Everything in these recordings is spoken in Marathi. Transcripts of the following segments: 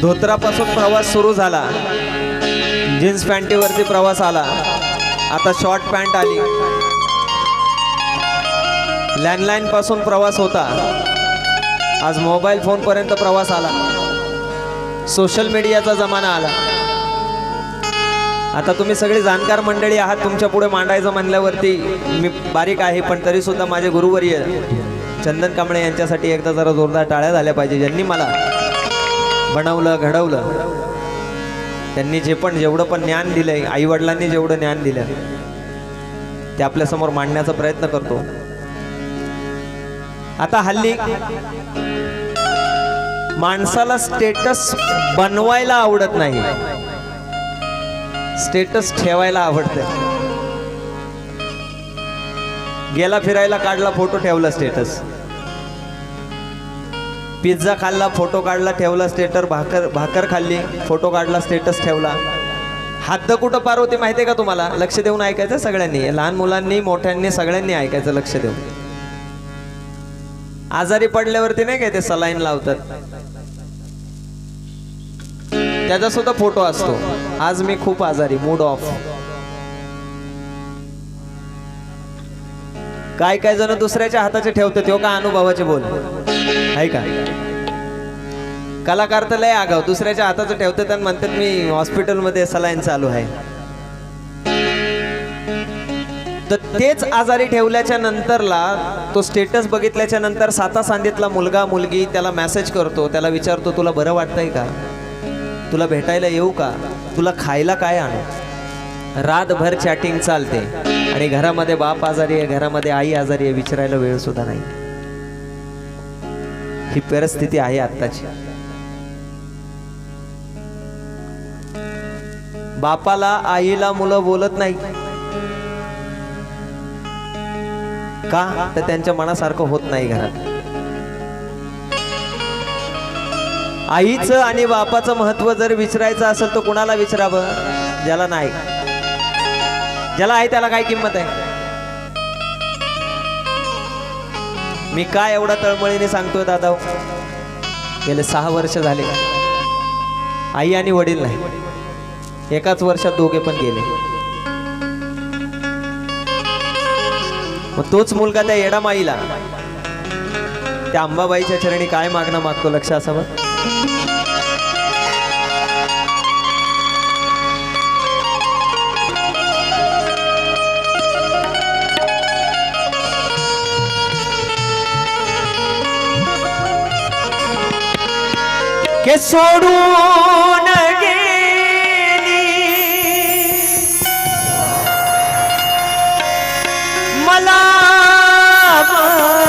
धोत्रापासून प्रवास सुरू झाला. जीन्स पॅन्टीवरती प्रवास आला. आता शॉर्ट पॅन्ट आली. लँडलाईनपासून प्रवास होता. आज मोबाईल फोनपर्यंत प्रवास आला. सोशल मीडियाचा जमाना आला. आता तुम्ही सगळी जाणकार मंडळी आहात. तुमच्यापुढे मांडायचं म्हणल्यावरती मी बारीक आहे पण तरी सुद्धा माझे गुरुवर्य चंदन कांबळे यांच्यासाठी एकदा जरा जोरदार टाळ्या झाल्या पाहिजे ज्यांनी मला बनवलं घडवलं. त्यांनी जे पण जेवढं पण ज्ञान दिलंय आईवडिलांनी जेवढं ज्ञान दिलं ते आपल्यासमोर मांडण्याचा प्रयत्न करतो. आता हल्ली माणसाला स्टेटस बनवायला आवडत नाही. स्टेटस ठेवायला आवडतं गेला फिरायला काढला फोटो ठेवला स्टेटस. पिझ्झा खाल्ला फोटो काढला ठेवला स्टेटर भाकर भाकर खाल्ली फोटो काढला स्टेटस ठेवला. हद्द कुठं पार होते माहिती आहे का तुम्हाला? लक्ष देऊन ऐकायचं सगळ्यांनी. लहान मुलांनी मोठ्यांनी सगळ्यांनी ऐकायचं लक्ष देऊन. आजारी पडल्यावरती नाही काय ते सलाईन लावतात? त्याचा सुद्धा फोटो असतो. आज मी खूप आजारी मूड ऑफ काय काय जण दुसऱ्याच्या हाताचे ठेवते तो का अनुभवाचे बोल. आहे का? कलाकार तर लय आगाव दुसऱ्याच्या हाताचं ठेवतात आणि म्हणतात मी हॉस्पिटलमध्ये सलाईन चालू आहे. तर तेच आजारी ठेवल्याच्या नंतरला तो स्टेटस बघितल्याच्या नंतर साता सांदीतला मुलगा मुलगी त्याला मेसेज करतो त्याला विचारतो तुला बरं वाटतंय का? तुला भेटायला येऊ का? तुला खायला काय आणू? रातभर चॅटिंग चालते. आणि घरामध्ये बाप आजारी आहे घरामध्ये आई आजारी आहे विचारायला वेळ सुद्धा नाही. ही परिस्थिती आहे आत्ताची. बापाला आईला मुलं बोलत नाही. का? तर त्यांच्या मनासारखं होत नाही घरात. आईचं आणि बापाचं महत्त्व जर विचारायचं असेल तर कुणाला विचारावं? ज्याला नाही. ज्याला आहे त्याला काय किंमत आहे? मी काय एवढा तळमळीने सांगतोय दादा गेले सहा वर्ष झाले. आई आणि वडील नाही. एकाच वर्षात दोघे पण गेले. मग तोच मुलगा त्या येडामाईला. त्या अंबाबाईच्या चरणी काय मागणं मागतो लक्ष असावं? के सोडून गेली मला माझी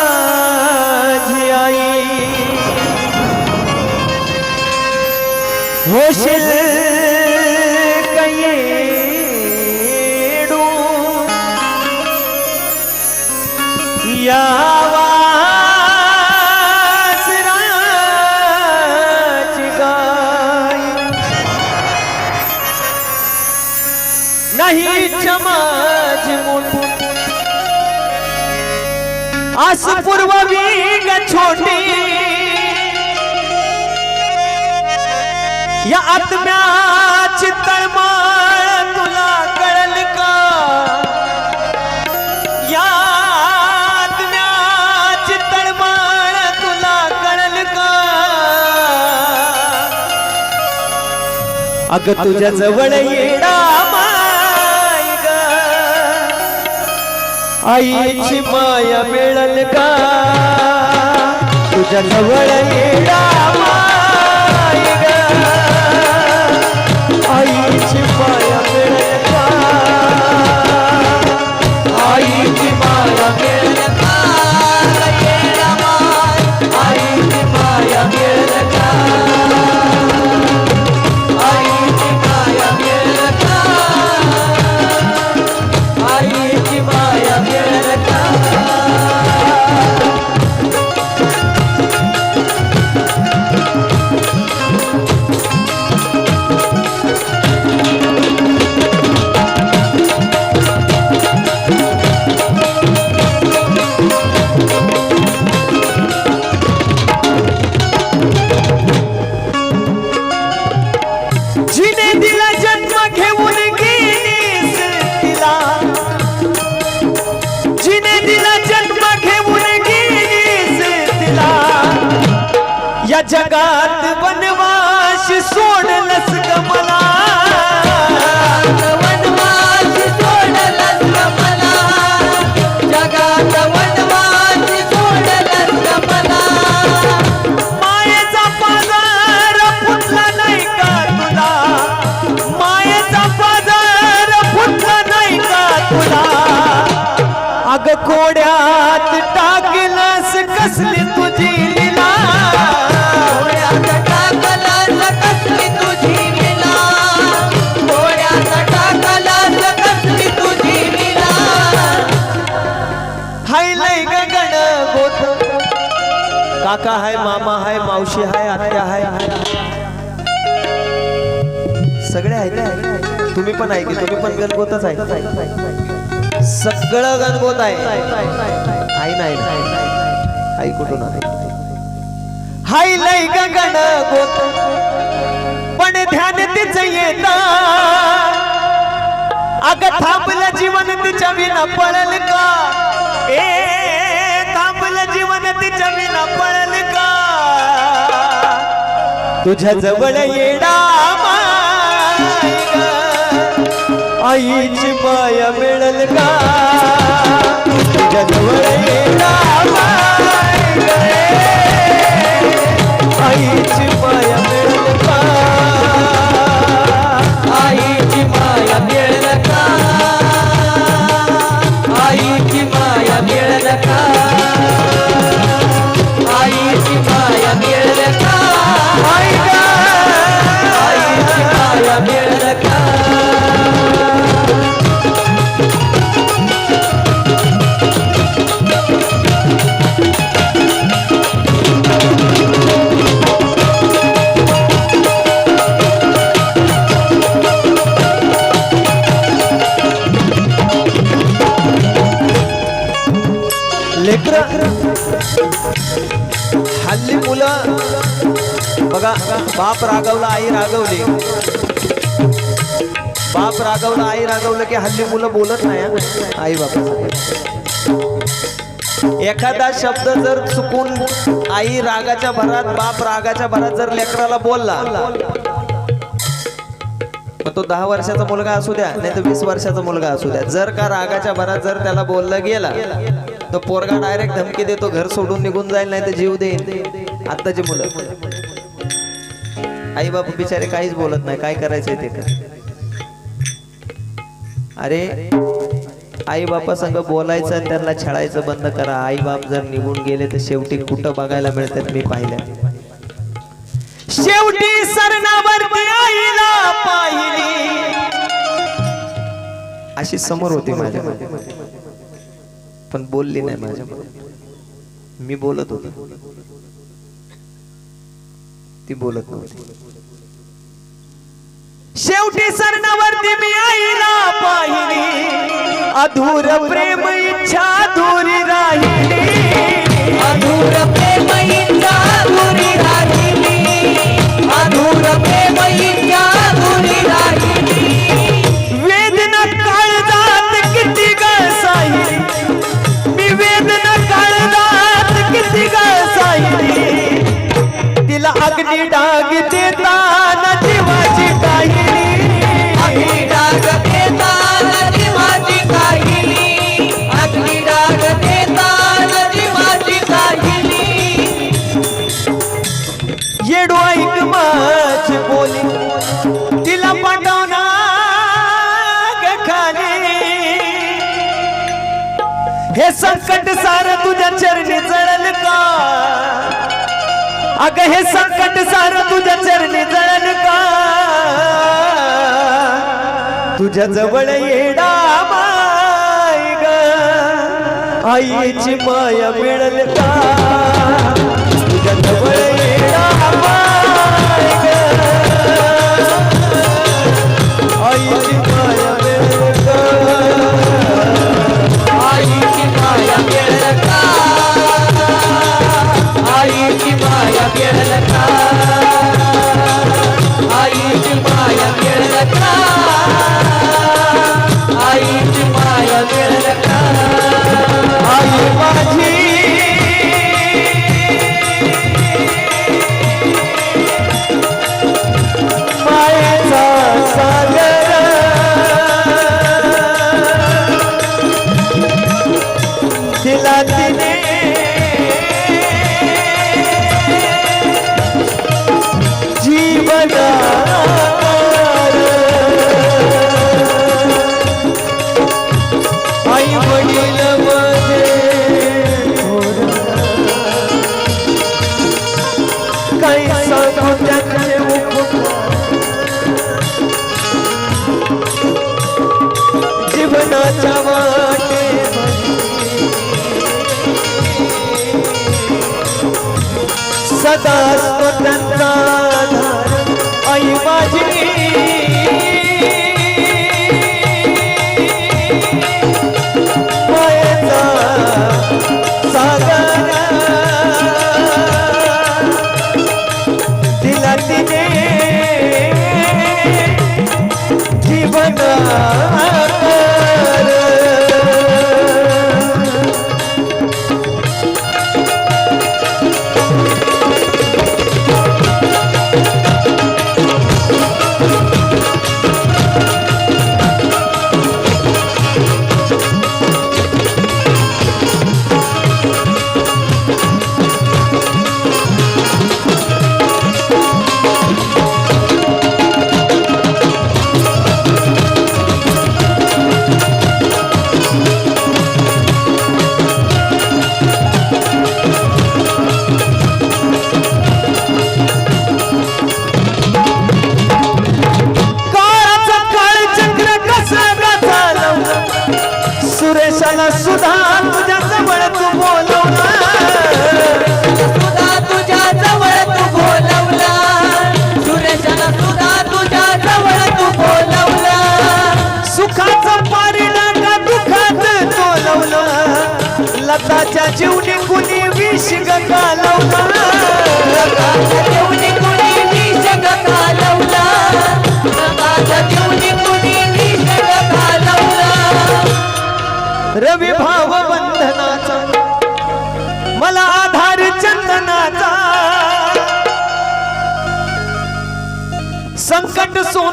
आस पूर्व वेग छोटी. या आत्म्याची तळमळ तुला कळल का? या आत्म्याची तळमळ तुला कळल का? अग तुझ्या जवळ येडा आईची माया मिळल का? तुझ्या जवळ येडा आईची माया काका हाय मामा हाय मावशी हाय आत्या हाय. सगळे आहेत. तुम्ही पण आहे की? तुम्ही पण गणगोतच आहे. सगळं गणगोत आहे. आई नाही. आई कुठून आहे हाय लय गगन गोत पण ध्यान तिच येत. अग थांबलं जीवन तिच्या विना पळल का? ए थांबलं जीवन तिच्या विना पळल तुझ्या जवळ येडा आईची माया मिळल का? तुझ्या जवळ येडा आईची बाप रागवला आई रागवली. बाप रागवला आई रागवलं की हल्ली मुलं बोलत नाही आई बापा एखादा शब्द जर चुकून आई रागाच्या भरात बाप रागाच्या भरात जर लेकराला बोलला मग तो दहा वर्षाचा मुलगा असू द्या नाही तर वीस वर्षाचा मुलगा असू द्या. जर का रागाच्या भरात जर त्याला बोललं गेला तर पोरगा डायरेक्ट धमकी देतो घर सोडून निघून जाईल नाही तर जीव देईल. आत्ताची मुलं. आई बाबा बिचारे काहीच बोलत नाही. काय करायचंय ते कर अरे आई बापा संग बोलायचं आणि त्यांना छळायचं बंद करा. आई बाप जर निघून गेले तर शेवटी कुठं बघायला मिळतात मी पाहिलं शेवटी सरणावरती आईला पाहिली. अशी समोर होती माझ्या पण बोलली नाही माझ्या मी बोलत होतो. ती बोलत नव्हती. शेवटी सरणावरती मी आईला पाहिली. अधूर प्रेम इच्छा अधुरी राहिली. अग्नी डाग देताना जीवाची काहिली. अग्नी डाग देताना जीवाची काहिली. अग्नी डाग देताना जीवाची काहिली. येडो ऐक माझी बोली. तिला पाठवणार खाली. हे संकट सार तुझ्या चरणी जळल का? अग हे संकट सार तुझ्या चरणी जळण का? तुझ्या जवळ येडा माय ग. आईची माया मिळल का?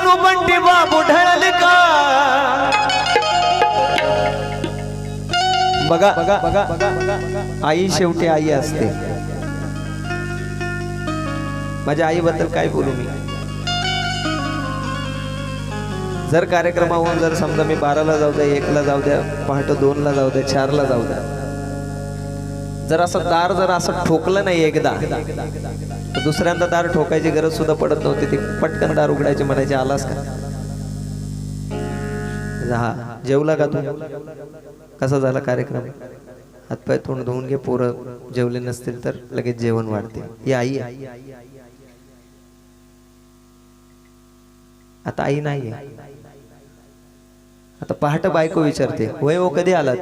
संकट सोनू बाबू ढळल का बघा बघा बघा. आई शेवटी आई असते. माझ्या आईबद्दल काय बोलू मी? जर कार्यक्रमाहून जर समजा मी बाराला जाऊ द्या एकला जाऊ द्या पहाटे दोनला जाऊ द्या चारला जाऊ द्या जर असं दार जर असं ठोकलं नाही एकदा तर दुसऱ्यांदा दार ठोकायची गरज सुद्धा पडत नव्हती. ती पटकन दार उघडायची म्हणायचे आलास का? म्हणजे हा जेवला का तू? कसा झाला कार्यक्रम? हातपाय तोंड धुवून घे पोरं जेवले नसतील तर लगेच जेवण वाढते. ही आई आता आई नाही आता पहाट बायको विचारते. होय ओ कधी आलात?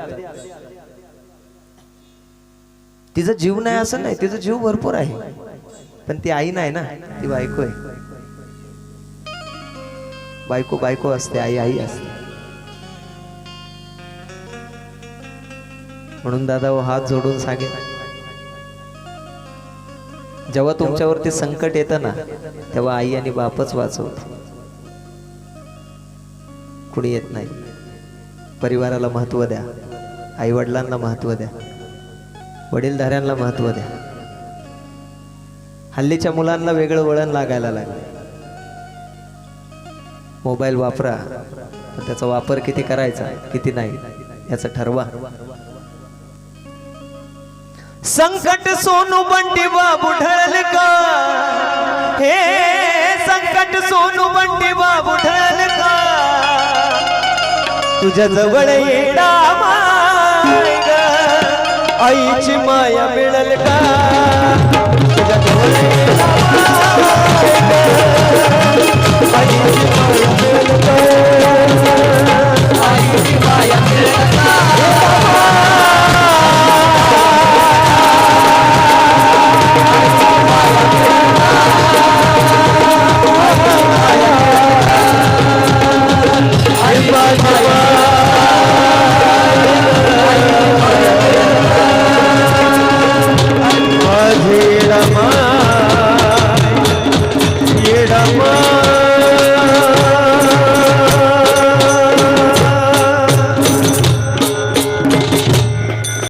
तिचा जीव नाही असं नाही तिचा जीव भरपूर आहे. पण ती आई नाही ना ती बायको आहे. बायको बायको असते आई आई असते. म्हणून दादा हो हात जोडून सांगेन जेव्हा तुमच्यावरती संकट येतं ना तेव्हा आई आणि बापच वाचवत कुणी येत नाही. परिवाराला महत्त्व द्या. आई वडिलांना महत्त्व द्या. वडीलधाऱ्यांना महत्त्व द्या. हल्लीच्या मुलांना वेगळं वळण लागायला लागलं. मोबाईल वापरा त्याचा वापर किती करायचा किती नाही याचं ठरवा. संकट सोनू बंटी बाबू ठरल का? हे संकट सोनू बंटी बाबू ठरल का? तुझ्या जवळ येडा माय आईची माया मिळल का? तुझ्या आईची माया मिळल का?